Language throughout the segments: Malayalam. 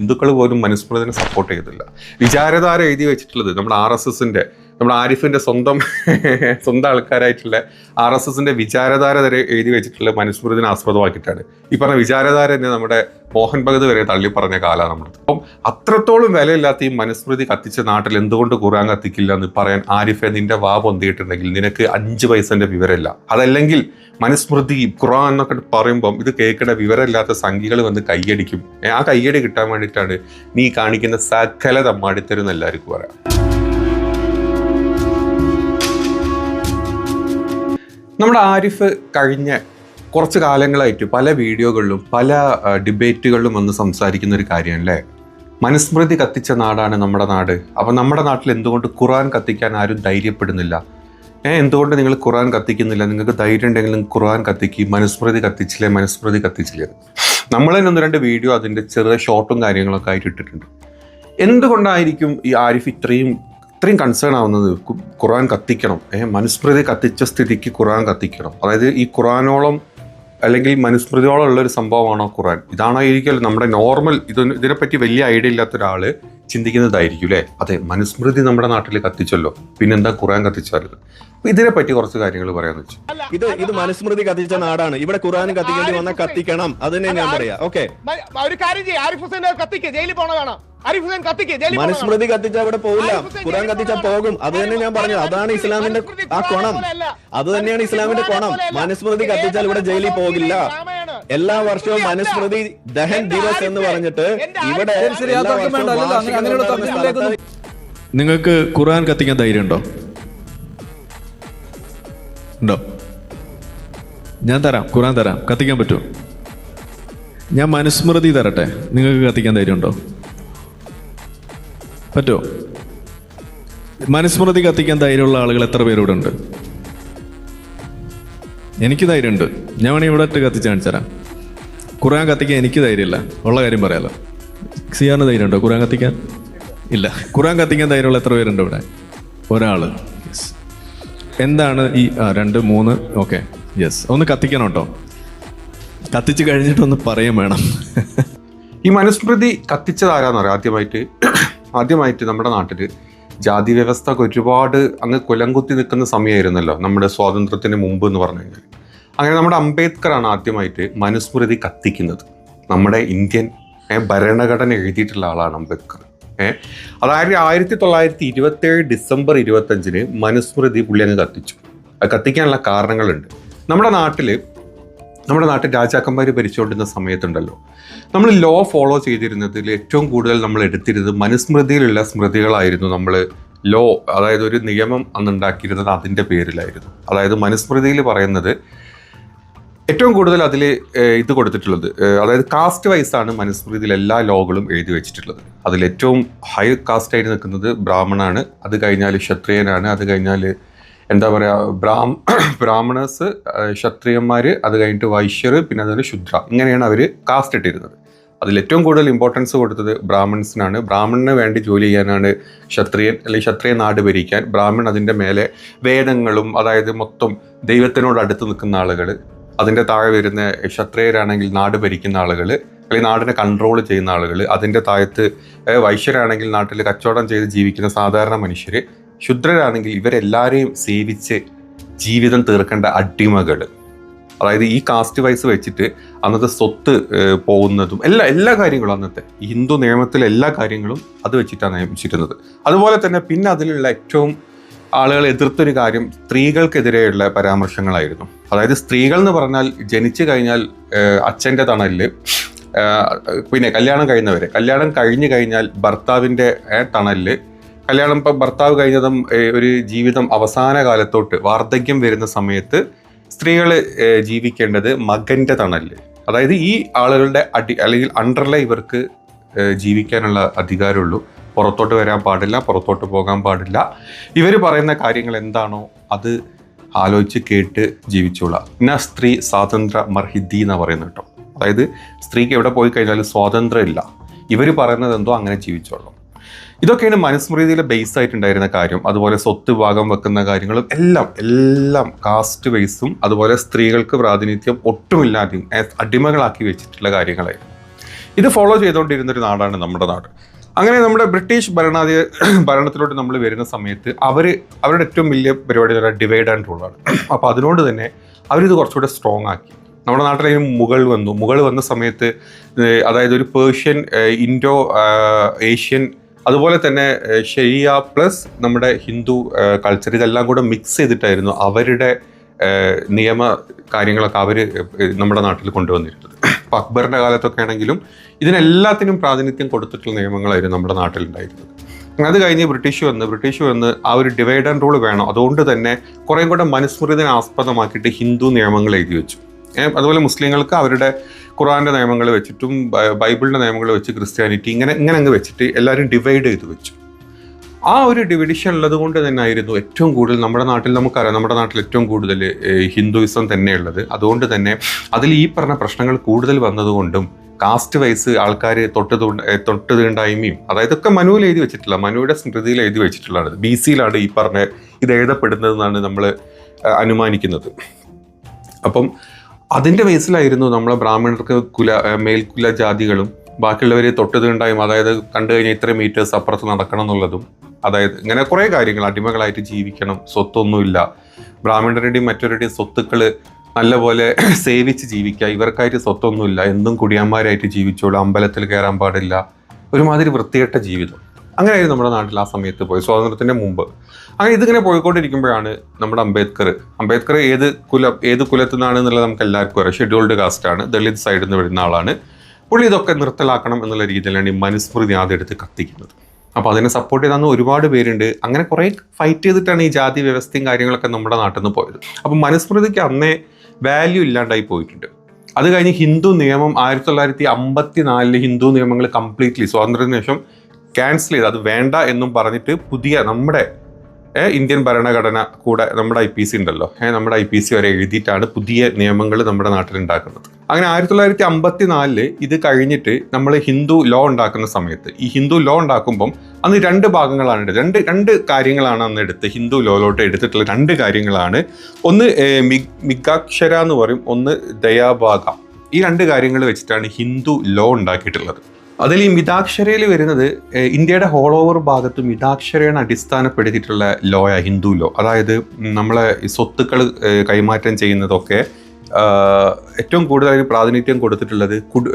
ഹിന്ദുക്കൾ പോലും മനുസ്മൃതിനെ സപ്പോർട്ട് ചെയ്തില്ല. വിചാരധാര എഴുതി വെച്ചിട്ടുള്ളത് നമ്മുടെ ആർ എസ് എസിന്റെ നമ്മുടെ ആരിഫിന്റെ സ്വന്തം സ്വന്തം ആൾക്കാരായിട്ടുള്ള ആർ എസ് എസിന്റെ വിചാരധാര വരെ എഴുതി വെച്ചിട്ടുള്ള മനുസ്മൃതിനെ ആസ്പദമാക്കിയിട്ടാണ്. ഈ പറഞ്ഞ വിചാരധാര തന്നെ നമ്മുടെ മോഹൻ ഭഗത് വരെ തള്ളി പറഞ്ഞ കാലമാണ് നമ്മുടെ. അപ്പം അത്രത്തോളം വിലയില്ലാത്ത ഈ മനുസ്മൃതി കത്തിച്ച നാട്ടിൽ എന്തുകൊണ്ട് ഖുർആൻ കത്തിക്കില്ല എന്ന് പറയാൻ ആരിഫെ നിന്റെ വാ പൊന്തിയിട്ടുണ്ടെങ്കിൽ നിനക്ക് അഞ്ച് പൈസന്റെ വിവരമില്ല. അതല്ലെങ്കിൽ മനുസ്മൃതി ഖുറാൻ എന്നൊക്കെ പറയുമ്പം ഇത് കേൾക്കേണ്ട വിവരമില്ലാത്ത സംഖ്യകൾ വന്ന് കയ്യടിക്കും ആ കയ്യടി കിട്ടാൻ വേണ്ടിയിട്ടാണ് നീ കാണിക്കുന്ന സകല തമ്മാടിത്തരും എല്ലാവർക്കും പറയാം. നമ്മുടെ ആരിഫ് കഴിഞ്ഞ കുറച്ച് കാലങ്ങളായിട്ട് പല വീഡിയോകളിലും പല ഡിബേറ്റുകളിലും വന്ന് സംസാരിക്കുന്ന ഒരു കാര്യമാണ് അല്ലേ മനുസ്മൃതി കത്തിച്ച നാടാണ് നമ്മുടെ നാട്. അപ്പം നമ്മുടെ നാട്ടിൽ എന്തുകൊണ്ട് ഖുറാൻ കത്തിക്കാൻ ആരും ധൈര്യപ്പെടുന്നില്ല? ഏ എന്തുകൊണ്ട് നിങ്ങൾ ഖുറാൻ കത്തിക്കുന്നില്ല? നിങ്ങൾക്ക് ധൈര്യം ഉണ്ടെങ്കിൽ നിങ്ങൾ ഖുർആൻ കത്തിക്ക് മനുസ്മൃതി കത്തിച്ചില്ലേ മനുസ്മൃതി കത്തിച്ചില്ലേ? നമ്മൾ തന്നെ ഒന്ന് രണ്ട് വീഡിയോ അതിന്റെ ചെറിയ ഷോർട്ടും കാര്യങ്ങളൊക്കെ ആയിട്ട് ഇട്ടിട്ടുണ്ട്. എന്തുകൊണ്ടായിരിക്കും ഈ ആരിഫ് ഇത്രയും ഇത്രയും കൺസേൺ ആവുന്നത് ഖുറാൻ കത്തിക്കണം. മനുസ്മൃതി കത്തിച്ച സ്ഥിതിക്ക് ഖുർആൻ കത്തിക്കണം. അതായത് ഈ ഖുറാനോളം അല്ലെങ്കിൽ മനുസ്മൃതിയോളം ഉള്ള ഒരു സംഭവമാണോ ഖുർആൻ? ഇതാണായിരിക്കും നമ്മുടെ നോർമൽ ഇതൊന്നും ഇതിനെപ്പറ്റി വലിയ ഐഡിയ ഇല്ലാത്ത ഒരാൾ ചിന്തിക്കുന്നതായിരിക്കും അല്ലേ? അതെ മനുസ്മൃതി നമ്മുടെ നാട്ടിൽ കത്തിച്ചല്ലോ. പിന്നെന്താ ഖുറാൻ കത്തിച്ചാലും ഇതിനെ പറ്റി കുറച്ച് കാര്യങ്ങൾ പറയാന്ന് വെച്ചു. ഇത് ഇത് മനുസ്മൃതി കത്തിച്ച നാടാണ്. ഇവിടെ ഖുറാൻ കത്തിക്കേണ്ടി വന്നാൽ കത്തിക്കണം. അത് തന്നെ ഞാൻ പറയാ. ഓക്കെ. മ- ഒരു കാര്യം ചെയ്യും. ആരിഫ് ഹുസൈൻ കത്തിക്ക്. ജയിലിൽ പോണതാണ് ആരിഫ് ഹുസൈൻ കത്തിക്ക്. ജയിലിൽ പോണതാണ്. മനുസ്മൃതി കത്തിച്ച അവിടെ പോകില്ല ഖുറാൻ കത്തിച്ച. പോകും. അത് തന്നെ ഞാൻ പറഞ്ഞു അതാണ് ഇസ്ലാമിന്റെ ആ കോണം. അത് തന്നെയാണ് ഇസ്ലാമിന്റെ കോണം. മനുസ്മൃതി കത്തിച്ചാൽ ഇവിടെ ജയിലിൽ പോകില്ല. എല്ലാ വർഷവും മനുസ്മൃതി ദഹൻ ദിവസ് എന്ന് പറഞ്ഞിട്ട് ഇവിടെ നിങ്ങൾക്ക് ഖുർആൻ കത്തിക്കാൻ ധൈര്യം ഉണ്ടോ? ഉണ്ടോ ഞാൻ തരാം ഖുർആൻ തരാം. കത്തിക്കാൻ പറ്റുമോ? ഞാൻ മനുസ്മൃതി തരട്ടെ. നിങ്ങൾക്ക് കത്തിക്കാൻ ധൈര്യം ഉണ്ടോ പറ്റുമോ? മനുസ്മൃതി കത്തിക്കാൻ ധൈര്യമുള്ള ആളുകൾ എത്ര പേര് ഇവിടെ ഉണ്ട്? എനിക്ക് ധൈര്യമുണ്ട്. ഞാൻ വേണമെങ്കിൽ ഇവിടെ ഇട്ട് കത്തിച്ച് കാണിച്ചുതരാം ഖുർആൻ കത്തിക്കാൻ എനിക്ക് ധൈര്യമില്ല. ഉള്ള കാര്യം പറയാലോ. സിയാറിന് ധൈര്യമുണ്ടോ കുറയാൻ കത്തിക്കാൻ? ഇല്ല. കുറയാൻ കത്തിക്കാൻ ധൈര്യമുള്ള എത്ര പേരുണ്ട് ഇവിടെ? ഒരാൾ. എന്താണ് ഈ ആ, രണ്ട് മൂന്ന്? ഓക്കെ യെസ് ഒന്ന് കത്തിക്കണം കേട്ടോ. കത്തിച്ച് കഴിഞ്ഞിട്ടൊന്ന് പറയും വേണം. ഈ മനുസ്മൃതി കത്തിച്ചത് ആരാന്ന് പറയാം ആദ്യമായിട്ട്? ആദ്യമായിട്ട് നമ്മുടെ നാട്ടിൽ ജാതി വ്യവസ്ഥ ഒരുപാട് അങ്ങ് കുലംകുത്തി നിൽക്കുന്ന സമയമായിരുന്നല്ലോ. നമ്മുടെ സ്വാതന്ത്ര്യത്തിന് മുമ്പ് എന്ന് പറഞ്ഞു കഴിഞ്ഞാൽ അങ്ങനെ നമ്മുടെ അംബേദ്കർ ആണ് ആദ്യമായിട്ട് മനുസ്മൃതി കത്തിക്കുന്നത്. നമ്മുടെ ഇന്ത്യൻ ഭരണഘടന എഴുതിയിട്ടുള്ള ആളാണ് അംബേദ്കർ. ഏഹ് അതായത് ആയിരത്തി തൊള്ളായിരത്തി ഇരുപത്തി ഏഴ് ഡിസംബർ ഇരുപത്തഞ്ചിന് മനുസ്മൃതി പുള്ളി അങ്ങ് കത്തിച്ചു. കത്തിക്കാനുള്ള കാരണങ്ങളുണ്ട്. നമ്മുടെ നാട്ടിൽ നമ്മുടെ നാട്ടിൽ രാജാക്കന്മാർ ഭരിച്ചുകൊണ്ടിരുന്ന സമയത്തുണ്ടല്ലോ. നമ്മൾ ലോ ഫോളോ ചെയ്തിരുന്നതിൽ ഏറ്റവും കൂടുതൽ നമ്മൾ എടുത്തിരുന്നത് മനുസ്മൃതിയിലുള്ള സ്മൃതികളായിരുന്നു നമ്മൾ ലോ അതായത് ഒരു നിയമം അന്ന് ഉണ്ടാക്കിയിരുന്നത് അതിന്റെ പേരിലായിരുന്നു. അതായത് മനുസ്മൃതിയിൽ പറയുന്നത് ഏറ്റവും കൂടുതൽ അതിൽ ഇത് കൊടുത്തിട്ടുള്ളത് അതായത് കാസ്റ്റ് വൈസാണ് മനുസ്മൃതിയിൽ എല്ലാ ലോകളും എഴുതി വെച്ചിട്ടുള്ളത്. അതിൽ ഏറ്റവും ഹൈ കാസ്റ്റ് ആയിട്ട് നിൽക്കുന്നത് ബ്രാഹ്മണാണ്. അത് കഴിഞ്ഞാൽ ക്ഷത്രിയനാണ്. അത് കഴിഞ്ഞാൽ എന്താ പറയുക ബ്രാഹ്മ ബ്രാഹ്മണേഴ്സ് ക്ഷത്രിയന്മാർ അത് കഴിഞ്ഞിട്ട് വൈശ്യർ പിന്നെ അതുപോലെ ശുദ്ര. ഇങ്ങനെയാണ് അവർ കാസ്റ്റ് ഇട്ടിരുന്നത്. അതിൽ ഏറ്റവും കൂടുതൽ ഇമ്പോർട്ടൻസ് കൊടുത്തത് ബ്രാഹ്മിൺസിനാണ്. ബ്രാഹ്മണന് വേണ്ടി ജോലി ചെയ്യാനാണ് ക്ഷത്രിയൻ അല്ലെങ്കിൽ ക്ഷത്രിയ നാട് ഭരിക്കാൻ. ബ്രാഹ്മൺ അതിന്റെ മേലെ വേദങ്ങളും അതായത് മൊത്തം ദൈവത്തിനോട് അടുത്ത് നിൽക്കുന്ന ആളുകൾ അതിന്റെ താഴെ വരുന്ന ക്ഷത്രിയരാണെങ്കിൽ നാട് ഭരിക്കുന്ന ആളുകൾ അല്ലെങ്കിൽ നാടിനെ കൺട്രോൾ ചെയ്യുന്ന ആളുകൾ അതിന്റെ താഴത്ത് വൈശ്യരാണെങ്കിൽ നാട്ടിൽ കച്ചവടം ചെയ്ത് ജീവിക്കുന്ന സാധാരണ മനുഷ്യർ ശുദ്രരാണെങ്കിൽ ഇവരെല്ലാവരെയും സേവിച്ച് ജീവിതം തീർക്കേണ്ട അടിമകൾ അതായത് ഈ കാസ്റ്റ് വൈസ് വെച്ചിട്ട് അന്നത്തെ സ്വത്ത് പോകുന്നതും എല്ലാ എല്ലാ കാര്യങ്ങളും അന്നത്തെ ഹിന്ദു നിയമത്തിലെ എല്ലാ കാര്യങ്ങളും അത് വെച്ചിട്ടാണ് നിയമിച്ചിരുന്നത്. അതുപോലെ തന്നെ പിന്നെ അതിലുള്ള ഏറ്റവും ആളുകൾ എതിർത്തൊരു കാര്യം സ്ത്രീകൾക്കെതിരെയുള്ള പരാമർശങ്ങളായിരുന്നു. അതായത് സ്ത്രീകൾ എന്ന് പറഞ്ഞാൽ ജനിച്ചു കഴിഞ്ഞാൽ അച്ഛന്റെ തണലിൽ പിന്നെ കല്യാണം കഴിയുന്നവരെ. കല്യാണം കഴിഞ്ഞു കഴിഞ്ഞാൽ ഭർത്താവിന്റെ തണലിൽ കല്യാണം ഇപ്പം ഭർത്താവ് കഴിഞ്ഞതും ഒരു ജീവിതം അവസാന കാലത്തോട്ട് വാർദ്ധക്യം വരുന്ന സമയത്ത് സ്ത്രീകൾ ജീവിക്കേണ്ടത് മകന്റെ തണലിൽ അതായത് ഈ ആളുകളുടെ അടി അല്ലെങ്കിൽ അണ്ടറിലെ ഇവർക്ക് ജീവിക്കാനുള്ള അധികാരമുള്ളൂ. പുറത്തോട്ട് വരാൻ പാടില്ല പുറത്തോട്ട് പോകാൻ പാടില്ല. ഇവർ പറയുന്ന കാര്യങ്ങൾ എന്താണോ അത് ആലോചിച്ച് കേട്ട് ജീവിച്ചോളാം. ന സ്ത്രീ സ്വാതന്ത്ര്യ മർഹിദ്ദി എന്ന് പറയുന്നത് കേട്ടോ. അതായത് സ്ത്രീക്ക് എവിടെ പോയി കഴിഞ്ഞാലും സ്വാതന്ത്ര്യം ഇല്ല. ഇവർ പറയുന്നത് എന്തോ അങ്ങനെ ജീവിച്ചോളൂ. ഇതൊക്കെയാണ് മനുസ്മൃതിയിലെ ബേസ് ആയിട്ടുണ്ടായിരുന്ന കാര്യം. അതുപോലെ സ്വത്ത് ഭാഗം വെക്കുന്ന കാര്യങ്ങളും എല്ലാം എല്ലാം കാസ്റ്റ് ബേസും അതുപോലെ സ്ത്രീകൾക്ക് പ്രാതിനിധ്യം ഒട്ടുമില്ലാതെയും അടിമകളാക്കി വെച്ചിട്ടുള്ള കാര്യങ്ങളായിരുന്നു. ഇത് ഫോളോ ചെയ്തുകൊണ്ടിരുന്നൊരു നാടാണ് നമ്മുടെ നാട്. അങ്ങനെ നമ്മുടെ ബ്രിട്ടീഷ് ഭരണാധി ഭരണത്തിലോട്ട് നമ്മൾ വരുന്ന സമയത്ത് അവർ അവരുടെ ഏറ്റവും വലിയ പരിപാടി എന്ന് ഡിവൈഡ് ആൻഡ് റൂളാണ് അപ്പോൾ അതിനോട് തന്നെ അവരിത് കുറച്ചുകൂടെ സ്ട്രോങ് ആക്കി. നമ്മുടെ നാട്ടിൽ മുകൾ വന്നു. മുകൾ വന്ന സമയത്ത് അതായത് ഒരു പേർഷ്യൻ ഇൻഡോ ഏഷ്യൻ അതുപോലെ തന്നെ ഷെയ്യ പ്ലസ് നമ്മുടെ ഹിന്ദു കൾച്ചർ ഇതെല്ലാം കൂടെ മിക്സ് ചെയ്തിട്ടായിരുന്നു അവരുടെ നിയമ കാര്യങ്ങളൊക്കെ അവർ നമ്മുടെ നാട്ടിൽ കൊണ്ടുവന്നിരുന്നത്. ഇപ്പം അക്ബറിന്റെ കാലത്തൊക്കെ ആണെങ്കിലും ഇതിനെല്ലാത്തിനും പ്രാതിനിധ്യം കൊടുത്തിട്ടുള്ള നിയമങ്ങളായിരുന്നു നമ്മുടെ നാട്ടിലുണ്ടായിരുന്നത്. അത് കഴിഞ്ഞ് ബ്രിട്ടീഷ് വന്ന് ബ്രിട്ടീഷ് വന്ന് ആ ഒരു ഡിവൈഡ് ആൻഡ് റൂൾ വേണം. അതുകൊണ്ട് തന്നെ കുറേ കൂടെ മനുസ്മൃതിനെ ആസ്പദമാക്കിയിട്ട് ഹിന്ദു നിയമങ്ങൾ എഴുതി വെച്ചു. അതുപോലെ മുസ്ലിങ്ങൾക്ക് അവരുടെ ഖുറാന്റെ നിയമങ്ങൾ വെച്ചിട്ടും ബൈബിളിന്റെ നിയമങ്ങൾ വെച്ച് ക്രിസ്ത്യാനിറ്റി ഇങ്ങനെ ഇങ്ങനെ അങ്ങ് വെച്ചിട്ട് എല്ലാവരും ഡിവൈഡ് ചെയ്ത് വെച്ചു. ആ ഒരു ഡിവിഡിഷൻ ഉള്ളത് കൊണ്ട് തന്നെ ആയിരുന്നു ഏറ്റവും കൂടുതൽ നമ്മുടെ നാട്ടിൽ നമുക്കറിയാം നമ്മുടെ നാട്ടിൽ ഏറ്റവും കൂടുതൽ ഹിന്ദുയിസം തന്നെയുള്ളത്. അതുകൊണ്ട് തന്നെ അതിൽ ഈ പറഞ്ഞ പ്രശ്നങ്ങൾ കൂടുതൽ വന്നതുകൊണ്ടും കാസ്റ്റ് വൈസ് ആൾക്കാർ തൊട്ട് തൊട്ട് തീണ്ടായ്മയും അതായത് ഒക്കെ മനുവിൽ എഴുതി വെച്ചിട്ടില്ല മനുവിടെ സ്മൃതിയിൽ എഴുതി വെച്ചിട്ടുള്ളതാണ്. ബി സിയിലാണ് ഈ പറഞ്ഞ ഇത് എഴുതപ്പെടുന്നതെന്നാണ് നമ്മൾ അനുമാനിക്കുന്നത്. അപ്പം അതിന്റെ ബേസിലായിരുന്നു നമ്മളെ ബ്രാഹ്മണർക്ക് കുല മേൽക്കുല ജാതികളും ബാക്കിയുള്ളവർ തൊട്ട് തീണ്ടായും അതായത് കണ്ടു കഴിഞ്ഞാൽ ഇത്ര മീറ്റേഴ്സ് അപ്പുറത്ത് നടക്കണം എന്നുള്ളതും അതായത് ഇങ്ങനെ കുറേ കാര്യങ്ങൾ അടിമകളായിട്ട് ജീവിക്കണം സ്വത്തൊന്നുമില്ല. ബ്രാഹ്മണരുടെയും മറ്റവരുടെയും സ്വത്തുക്കൾ നല്ലപോലെ സേവിച്ച് ജീവിക്കുക. ഇവർക്കായിട്ട് സ്വത്തൊന്നുമില്ല. എന്തും കുടിയന്മാരായിട്ട് ജീവിച്ചോളൂ. അമ്പലത്തിൽ കയറാൻ പാടില്ല. ഒരുമാതിരി വൃത്തികെട്ട ജീവിതം. അങ്ങനെയായിരുന്നു നമ്മുടെ നാട്ടിൽ ആ സമയത്ത് പോയി സ്വാതന്ത്ര്യത്തിന്റെ മുമ്പ്. അങ്ങനെ ഇതിങ്ങനെ പോയിക്കൊണ്ടിരിക്കുമ്പോഴാണ് നമ്മുടെ അംബേദ്കർ. അംബേദ്കർ ഏത് കുലം ഏത് കുലത്തിൽ നിന്നാണ് എന്നുള്ളത് നമുക്ക് എല്ലാവർക്കും അറിയാം. ഷെഡ്യൂൾഡ് കാസ്റ്റാണ് ദളിത് സൈഡിൽ നിന്ന് വരുന്ന ആളാണ്. പുള്ളി ഇതൊക്കെ നിർത്തലാക്കണം എന്നുള്ള രീതിയിലാണ് ഈ മനുസ്മൃതി ആദ്യം എടുത്ത് കത്തിക്കുന്നത്. അപ്പോൾ അതിനെ സപ്പോർട്ട് ചെയ്താന്ന് ഒരുപാട് പേരുണ്ട്. അങ്ങനെ കുറേ ഫൈറ്റ് ചെയ്തിട്ടാണ് ഈ ജാതി വ്യവസ്ഥയും കാര്യങ്ങളൊക്കെ നമ്മുടെ നാട്ടിൽ നിന്ന് പോയത്. അപ്പോൾ മനുസ്മൃതിക്ക് അന്നേ വാല്യൂ ഇല്ലാണ്ടായി പോയിട്ടുണ്ട്. അത് കഴിഞ്ഞ് ഹിന്ദു നിയമം ആയിരത്തി തൊള്ളായിരത്തി അമ്പത്തി നാലിൽ ഹിന്ദു നിയമങ്ങൾ കംപ്ലീറ്റ്ലി സ്വാതന്ത്ര്യത്തിന് ശേഷം ക്യാൻസൽ ചെയ്ത്. അത് വേണ്ട എന്നും പറഞ്ഞിട്ട് പുതിയ നമ്മുടെ ഇന്ത്യൻ ഭരണഘടന കൂടെ നമ്മുടെ ഐ പി സി ഉണ്ടല്ലോ. നമ്മുടെ ഐ പി സി വരെ എഴുതിയിട്ടാണ് പുതിയ നിയമങ്ങൾ നമ്മുടെ നാട്ടിൽ ഉണ്ടാക്കുന്നത് അങ്ങനെ ആയിരത്തി തൊള്ളായിരത്തി അമ്പത്തി നാലിൽ ഇത് കഴിഞ്ഞിട്ട് നമ്മൾ ഹിന്ദു ലോ ഉണ്ടാക്കുന്ന സമയത്ത് ഈ ഹിന്ദു ലോ ഉണ്ടാക്കുമ്പം അന്ന് രണ്ട് ഭാഗങ്ങളാണ് രണ്ട് രണ്ട് കാര്യങ്ങളാണ് അന്ന് എടുത്ത് ഹിന്ദു ലോയിലോട്ട് എടുത്തിട്ടുള്ള രണ്ട് കാര്യങ്ങളാണ്. ഒന്ന് മിഗാക്ഷര എന്ന് പറയും. ഒന്ന് ദയാഭാഗ ഈ രണ്ട് കാര്യങ്ങൾ വെച്ചിട്ടാണ് ഹിന്ദു ലോ ഉണ്ടാക്കിയിട്ടുള്ളത്. അതിൽ ഈ മിതാക്ഷരയിൽ വരുന്നത് ഇന്ത്യയുടെ ഹോൾ ഓവർ ഭാഗത്ത് മിതാക്ഷരയാണ് അടിസ്ഥാനപ്പെടുത്തിയിട്ടുള്ള ലോയ ഹിന്ദു ലോ അതായത് നമ്മളെ സ്വത്തുക്കൾ കൈമാറ്റം ചെയ്യുന്നതൊക്കെ ഏറ്റവും കൂടുതൽ പ്രാതിനിധ്യം കൊടുത്തിട്ടുള്ളത് കുടു-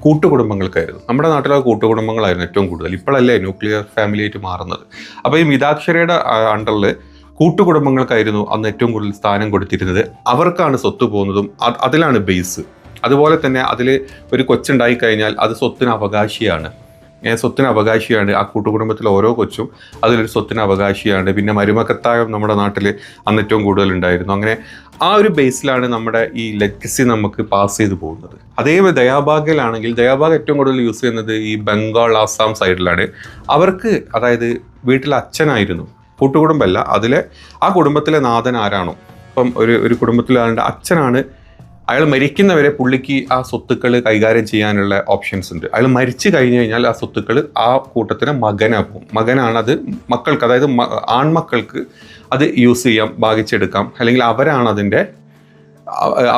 കൂട്ടുകുടുംബങ്ങൾക്കായിരുന്നു. നമ്മുടെ നാട്ടിലെ കൂട്ടുകുടുംബങ്ങളായിരുന്നു ഏറ്റവും കൂടുതൽ. ഇപ്പോഴല്ലേ ന്യൂക്ലിയർ ഫാമിലി ആയിട്ട് മാറുന്നത്. അപ്പോൾ ഈ മിതാക്ഷരയുടെ അണ്ടറിൽ കൂട്ടുകുടുംബങ്ങൾക്കായിരുന്നു അന്ന് ഏറ്റവും കൂടുതൽ സ്ഥാനം കൊടുത്തിരുന്നത്. അവർക്കാണ് സ്വത്ത് പോകുന്നതും അതിലാണ് ബേസ് അതുപോലെ തന്നെ അതിൽ ഒരു കൊച്ചുണ്ടായി കഴിഞ്ഞാൽ അത് സ്വത്തിന് അവകാശിയാണ്. സ്വത്തിന് അവകാശിയാണ്. ആ കൂട്ടുകുടുംബത്തിലെ ഓരോ കൊച്ചും അതിലൊരു സ്വത്തിന് അവകാശിയാണ്. പിന്നെ മരുമക്കത്തായം നമ്മുടെ നാട്ടിൽ അന്ന് ഏറ്റവും കൂടുതൽ ഉണ്ടായിരുന്നു അങ്ങനെ ആ ഒരു ബേസിലാണ് നമ്മുടെ ഈ ലെഗസി നമുക്ക് പാസ് ചെയ്തു പോകുന്നത്. അതേ ദയാഭാഗിലാണെങ്കിൽ ദയാഭാഗ് ഏറ്റവും കൂടുതൽ യൂസ് ചെയ്യുന്നത് ഈ ബംഗാൾ ആസാം സൈഡിലാണ്. അവർക്ക് അതായത് വീട്ടിൽ അച്ഛനായിരുന്നു. കൂട്ടുകുടുംബമല്ല അതിലെ ആ കുടുംബത്തിലെ നാഥൻ ആരാണോ? ഇപ്പം ഒരു ഒരു കുടുംബത്തിലെ അച്ഛനാണ് അയാൾ മരിക്കുന്നവരെ പുള്ളിക്ക് ആ സ്വത്തുക്കൾ കൈകാര്യം ചെയ്യാനുള്ള ഓപ്ഷൻസ് ഉണ്ട്. അയാൾ മരിച്ചു കഴിഞ്ഞു കഴിഞ്ഞാൽ ആ സ്വത്തുക്കൾ ആ കൂട്ടത്തിന് മകനാകും മകനാണ് അത് മക്കൾക്ക് അതായത് ആൺമക്കൾക്ക് അത് യൂസ് ചെയ്യാം ഭാഗിച്ചെടുക്കാം. അല്ലെങ്കിൽ അവരാണ് അതിന്റെ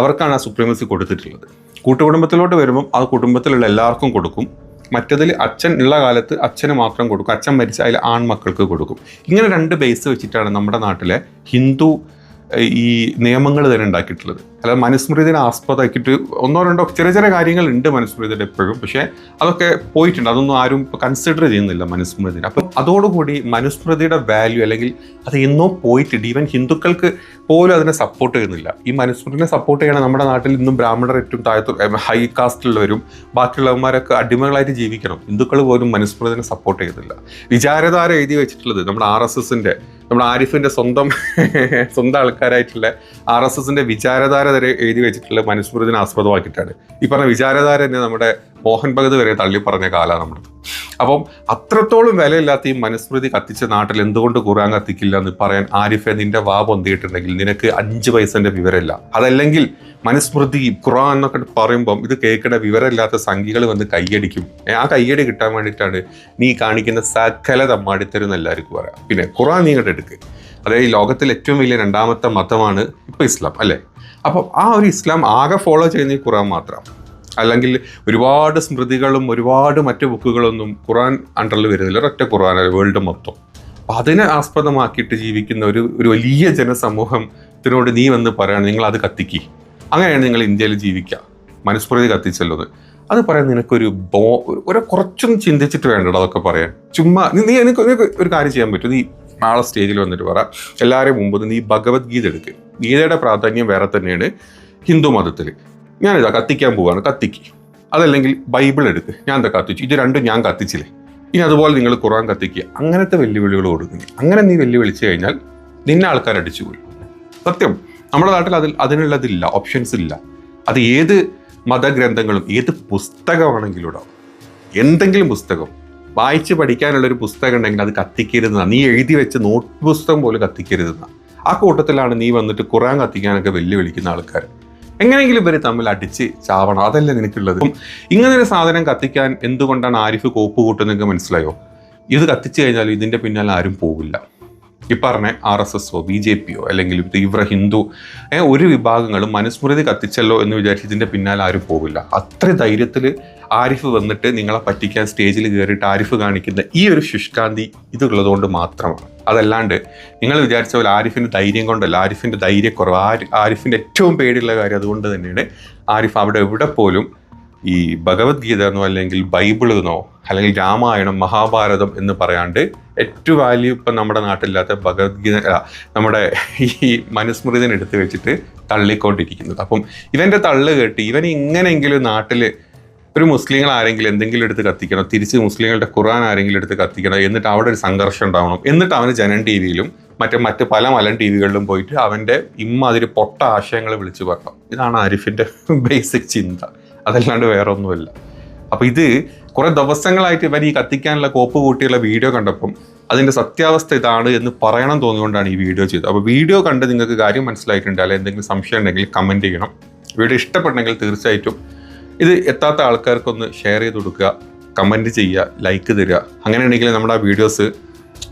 അവർക്കാണ് ആ സുപ്രീമസി കൊടുത്തിട്ടുള്ളത്. കൂട്ടുകുടുംബത്തിലോട്ട് വരുമ്പം ആ കുടുംബത്തിലുള്ള എല്ലാവർക്കും കൊടുക്കും. മറ്റതിൽ അച്ഛൻ ഉള്ള കാലത്ത് അച്ഛന് മാത്രം കൊടുക്കും. അച്ഛൻ മരിച്ച അതിൽ ആൺമക്കൾക്ക് കൊടുക്കും. ഇങ്ങനെ രണ്ട് ബേസ് വെച്ചിട്ടാണ് നമ്മുടെ നാട്ടിലെ ഹിന്ദു ഈ നിയമങ്ങൾ തന്നെ ഉണ്ടാക്കിയിട്ടുള്ളത്. അല്ലാതെ മനുസ്മൃതിനെ ആസ്പദമാക്കിയിട്ട് ഒന്നോ രണ്ടോ ചെറിയ ചെറിയ കാര്യങ്ങൾ ഉണ്ട് മനുസ്മൃതിയുടെ എപ്പോഴും. പക്ഷേ അതൊക്കെ പോയിട്ടുണ്ട്. അതൊന്നും ആരും ഇപ്പോൾ കൺസിഡർ ചെയ്യുന്നില്ല മനുസ്മൃതിനെ. അപ്പം അതോടുകൂടി മനുസ്മൃതിയുടെ വാല്യൂ അല്ലെങ്കിൽ അത് എന്നോ പോയിട്ടുണ്ട്. ഈവൻ ഹിന്ദുക്കൾക്ക് പോലും അതിനെ സപ്പോർട്ട് ചെയ്യുന്നില്ല. ഈ മനുസ്മൃതിനെ സപ്പോർട്ട് ചെയ്യണം നമ്മുടെ നാട്ടിൽ ഇന്നും ബ്രാഹ്മണർ ഏറ്റവും താഴത്ത് ഹൈ കാസ്റ്റിലുള്ളവരും ബാക്കിയുള്ളവന്മാരൊക്കെ അടിമകളായിട്ട് ജീവിക്കണം. ഹിന്ദുക്കൾ പോലും മനുസ്മൃതിനെ സപ്പോർട്ട് ചെയ്യുന്നില്ല. വിചാരധാര എഴുതി വെച്ചിട്ടുള്ളത് നമ്മുടെ ആർ എസ് എസിന്റെ നമ്മുടെ ആരിഫിന്റെ സ്വന്തം സ്വന്തം ആൾക്കാരായിട്ടുള്ള ആർ എസ് എസിന്റെ വിചാരധാര വരെ എഴുതി വെച്ചിട്ടുള്ള മനുസ്മൃതിനെ ആസ്പദമാക്കിയിട്ടാണ്. ഈ പറഞ്ഞ വിചാരധാര തന്നെ നമ്മുടെ മോഹൻ ഭഗത് വരെ തള്ളി പറഞ്ഞ കാലമാണ് നമ്മുടെ. അപ്പം അത്രത്തോളം വിലയില്ലാത്ത ഈ മനുസ്മൃതി കത്തിച്ച നാട്ടിൽ എന്തുകൊണ്ട് ഖുർആൻ കത്തിക്കില്ല എന്ന് പറയാൻ ആരിഫെ നിന്റെ വാ പൊന്തിയിട്ടുണ്ടെങ്കിൽ നിനക്ക് അഞ്ച് പൈസന്റെ വിവരമില്ല. അതല്ലെങ്കിൽ മനുസ്മൃതി ഖുർആൻ എന്നൊക്കെ പറയുമ്പം ഇത് കേൾക്കേണ്ട വിവരമില്ലാത്ത സംഖ്യകൾ വന്ന് കയ്യടിക്കും. ആ കൈയടി കിട്ടാൻ വേണ്ടിയിട്ടാണ് നീ കാണിക്കുന്ന സകല തമ്മാടിത്തരും എല്ലാവർക്കും പറയാം. പിന്നെ ഖുർആൻ നീ ഇങ്ങോട്ട് എടുക്ക്. അതായത് ഈ ലോകത്തിലെ ഏറ്റവും വലിയ രണ്ടാമത്തെ മതമാണ് ഇപ്പൊ ഇസ്ലാം അല്ലേ? അപ്പം ആ ഒരു ഇസ്ലാം ആകെ ഫോളോ ചെയ്യുന്ന ഈ ഖുർആൻ മാത്രം അല്ലെങ്കിൽ ഒരുപാട് സ്മൃതികളും ഒരുപാട് മറ്റു ബുക്കുകളൊന്നും ഖുറാൻ അണ്ടറിൽ വരുന്നില്ല. ഒരൊറ്റ ഖുറാൻ വേൾഡ് മൊത്തം. അപ്പം അതിനെ ആസ്പദമാക്കിയിട്ട് ജീവിക്കുന്ന ഒരു ഒരു വലിയ ജനസമൂഹത്തിനോട് നീ വന്ന് പറയാണ് നിങ്ങൾ അത് കത്തിക്കി. അങ്ങനെയാണ് നിങ്ങൾ ഇന്ത്യയിൽ ജീവിക്കുക. മനുസ്മൃതി കത്തിച്ചല്ലോ അത് പറയാൻ നിനക്കൊരു ബോ ഒരു കുറച്ചൊന്നും ചിന്തിച്ചിട്ട് വേണ്ടടോ അതൊക്കെ പറയാൻ. ചുമ്മാ നീ നിനക്ക് ഒരു കാര്യം ചെയ്യാൻ പറ്റും. നീ നാളെ സ്റ്റേജിൽ വന്നിട്ട് പറ എല്ലാവരെയും മുമ്പ് നീ ഭഗവത്ഗീത എടുക്കുക ഗീതയുടെ പ്രാധാന്യം വേറെ തന്നെയാണ് ഹിന്ദു മതത്തിൽ ഞാനിതാ കത്തിക്കാൻ പോവാണ് കത്തിക്ക്. അതല്ലെങ്കിൽ ബൈബിൾ എടുക്ക്. ഞാൻ എന്താ കത്തിച്ചു. ഇത് രണ്ടും ഞാൻ കത്തിച്ചില്ലേ? ഇനി അതുപോലെ നിങ്ങൾ ഖുറാൻ കത്തിക്കുക. അങ്ങനത്തെ വെല്ലുവിളികൾ കൊടുക്കുന്നു അങ്ങനെ നീ വെല്ലുവിളിച്ചു കഴിഞ്ഞാൽ നിന്നെ ആൾക്കാർ അടിച്ചു പോയി സത്യം. നമ്മുടെ നാട്ടിൽ അതിൽ അതിനുള്ളതില്ല ഓപ്ഷൻസ് ഇല്ല. അത് ഏത് മതഗ്രന്ഥങ്ങളും ഏത് പുസ്തകമാണെങ്കിലും ഇടാം. എന്തെങ്കിലും പുസ്തകം. വായിച്ച് പഠിക്കാനുള്ള ഒരു പുസ്തകം ഉണ്ടെങ്കിൽ അത് കത്തിക്കരുതെന്ന. നീ എഴുതി വെച്ച നോട്ട് പുസ്തകം പോലും കത്തിക്കരുതെന്ന. ആ കൂട്ടത്തിലാണ് നീ വന്നിട്ട് ഖുറാൻ കത്തിക്കാനൊക്കെ വെല്ലുവിളിക്കുന്ന ആൾക്കാർ എങ്ങനെയെങ്കിലും ഇവർ തമ്മിൽ അടിച്ച് ചാവണം. അതല്ലേ നിനക്കുള്ളത്? ഇങ്ങനെ ഒരു സാധനം കത്തിക്കാൻ എന്തുകൊണ്ടാണ് ആരിഫ് കോപ്പ് കൂട്ടുന്നതെങ്കിൽ മനസ്സിലായോ? ഇത് കത്തിച്ചു കഴിഞ്ഞാൽ ഇതിന്റെ പിന്നാലെ ആരും പോവില്ല. ഈ പറഞ്ഞ ആർ എസ് എസോ ബി ജെ പിയോ അല്ലെങ്കിൽ തീവ്ര ഹിന്ദു ഒരു വിഭാഗങ്ങളും മനുസ്മൃതി കത്തിച്ചല്ലോ എന്ന് വിചാരിച്ച് ഇതിന്റെ പിന്നാലെ ആരും പോവില്ല. അത്ര ധൈര്യത്തിൽ ആരിഫ് വന്നിട്ട് നിങ്ങളെ പറ്റിക്കാൻ സ്റ്റേജിൽ കയറിയിട്ട് ആരിഫ് കാണിക്കുന്ന ഈ ഒരു ശുഷ്കാന്തി ഇതുള്ളതുകൊണ്ട് മാത്രമാണ്. അതല്ലാണ്ട് നിങ്ങൾ വിചാരിച്ച പോലെ ആരിഫിന്റെ ധൈര്യം കൊണ്ടല്ല. ആരിഫിന്റെ ധൈര്യക്കുറവ് ആരി ആരിഫിന്റെ ഏറ്റവും പേടിയുള്ള കാര്യം അതുകൊണ്ട് തന്നെയാണ് ആരിഫ് അവിടെ എവിടെ പോലും ഈ ഭഗവത്ഗീത എന്നോ അല്ലെങ്കിൽ ബൈബിൾ എന്നോ അല്ലെങ്കിൽ രാമായണം മഹാഭാരതം എന്ന് പറയാണ്ട് ഏറ്റവും വാല്യൂ ഇപ്പം നമ്മുടെ നാട്ടിലില്ലാത്ത ഭഗവത്ഗീത നമ്മുടെ ഈ മനുസ്മൃതിനെ എടുത്ത് വെച്ചിട്ട് തള്ളിക്കൊണ്ടിരിക്കുന്നത്. അപ്പം ഇവന്റെ തള്ള് കേട്ട് ഇവൻ ഇങ്ങനെയെങ്കിലും നാട്ടിൽ ഒരു മുസ്ലിങ്ങൾ ആരെങ്കിലും എന്തെങ്കിലും എടുത്ത് കത്തിക്കണം? തിരിച്ച് മുസ്ലിങ്ങളുടെ ഖുർആൻ ആരെങ്കിലും എടുത്ത് കത്തിക്കണം? എന്നിട്ട് അവിടെ ഒരു സംഘർഷം ഉണ്ടാവണം. എന്നിട്ട് അവന് ജനൻ ടി വിയിലും മറ്റേ മറ്റ് പല മലൻ ടി വികളിലും പോയിട്ട് അവന്റെ ഇമ്മാതിരി പൊട്ട ആശയങ്ങൾ വിളിച്ചു പറയണം ഇതാണ് ആരിഫിന്റെ ബേസിക് ചിന്ത. അതല്ലാണ്ട് വേറെ ഒന്നുമല്ല അപ്പൊ ഇത് കുറേ ദിവസങ്ങളായിട്ട് ഇവൻ ഈ കത്തിക്കാനുള്ള കോപ്പ് കൂട്ടിയുള്ള വീഡിയോ കണ്ടപ്പം അതിന്റെ സത്യാവസ്ഥ ഇതാണ് എന്ന് പറയണം തോന്നിയുകൊണ്ടാണ് ഈ വീഡിയോ ചെയ്തത്. അപ്പോൾ വീഡിയോ കണ്ട് നിങ്ങൾക്ക് കാര്യം മനസ്സിലായിട്ടുണ്ട്. അല്ലെങ്കിൽ എന്തെങ്കിലും സംശയം ഉണ്ടെങ്കിൽ കമന്റ് ചെയ്യണം. വീഡിയോ ഇഷ്ടപ്പെട്ടെങ്കിൽ തീർച്ചയായിട്ടും ഇത് എത്താത്ത ആൾക്കാർക്കൊന്ന് ഷെയർ ചെയ്ത് കൊടുക്കുക കമന്റ് ചെയ്യുക ലൈക്ക് തരിക. അങ്ങനെയാണെങ്കിൽ നമ്മുടെ ആ വീഡിയോസ്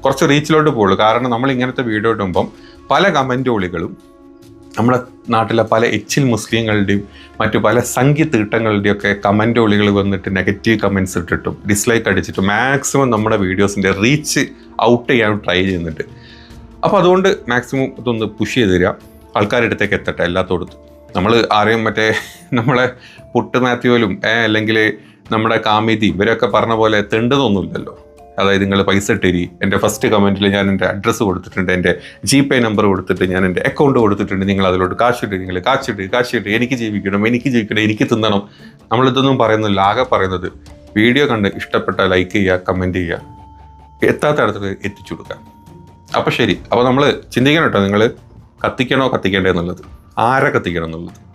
കുറച്ച് റീച്ചിലോട്ട് പോകുള്ളൂ കാരണം നമ്മൾ ഇങ്ങനത്തെ വീഡിയോ ഇടുമ്പം പല കമന്റ് ഒളികളും നമ്മുടെ നാട്ടിലെ പല എച്ചിൽ മുസ്ലിങ്ങളുടെയും മറ്റു പല സംഖ്യ തീട്ടങ്ങളുടെയും ഒക്കെ കമന്റ് ഒളികൾ വന്നിട്ട് നെഗറ്റീവ് കമന്റ്സ് ഇട്ടിട്ടും ഡിസ്ലൈക്ക് അടിച്ചിട്ടും മാക്സിമം നമ്മുടെ വീഡിയോസിന്റെ റീച്ച് ഔട്ട് ചെയ്യാൻ ട്രൈ ചെയ്യുന്നുണ്ട്. അപ്പോൾ അതുകൊണ്ട് മാക്സിമം ഇതൊന്ന് പുഷ് ചെയ്ത് തരിക ആൾക്കാരുടെ അടുത്തേക്ക് എത്തട്ടെ എല്ലാത്തോടത്തും. നമ്മൾ ആരെയും മറ്റേ നമ്മളെ പുട്ട് മാത്യുവലും അല്ലെങ്കിൽ നമ്മുടെ കാമിതി ഇവരൊക്കെ പറഞ്ഞ പോലെ തെണ്ടുന്നൊന്നുമില്ലല്ലോ. അതായത് നിങ്ങൾ പൈസ ഇട്ടേരി. എന്റെ ഫസ്റ്റ് കമന്റിൽ ഞാൻ എന്റെ അഡ്രസ്സ് കൊടുത്തിട്ടുണ്ട്. എന്റെ ജി പേ നമ്പർ കൊടുത്തിട്ട് ഞാൻ എന്റെ അക്കൗണ്ട് കൊടുത്തിട്ടുണ്ട്. നിങ്ങൾ അതിലോട്ട് കാശിട്ട് നിങ്ങൾ കാശിട്ട് കാശിട്ട് എനിക്ക് ജീവിക്കണം എനിക്ക് ജീവിക്കണം എനിക്ക് തിന്നണം. നമ്മളിതൊന്നും പറയുന്നില്ല. ആകെ പറയുന്നത് വീഡിയോ കണ്ട് ഇഷ്ടപ്പെട്ട ലൈക്ക് ചെയ്യുക കമന്റ് ചെയ്യുക. എത്താത്ത ഇടത്തിൽ എത്തിച്ചു കൊടുക്കുക. അപ്പോൾ ശരി. അപ്പോൾ നമ്മൾ ചിന്തിക്കണം കേട്ടോ. നിങ്ങൾ കത്തിക്കണോ കത്തിക്കേണ്ടേ എന്നുള്ളത്. ആരെ കത്തിക്കണം എന്നുള്ളത്?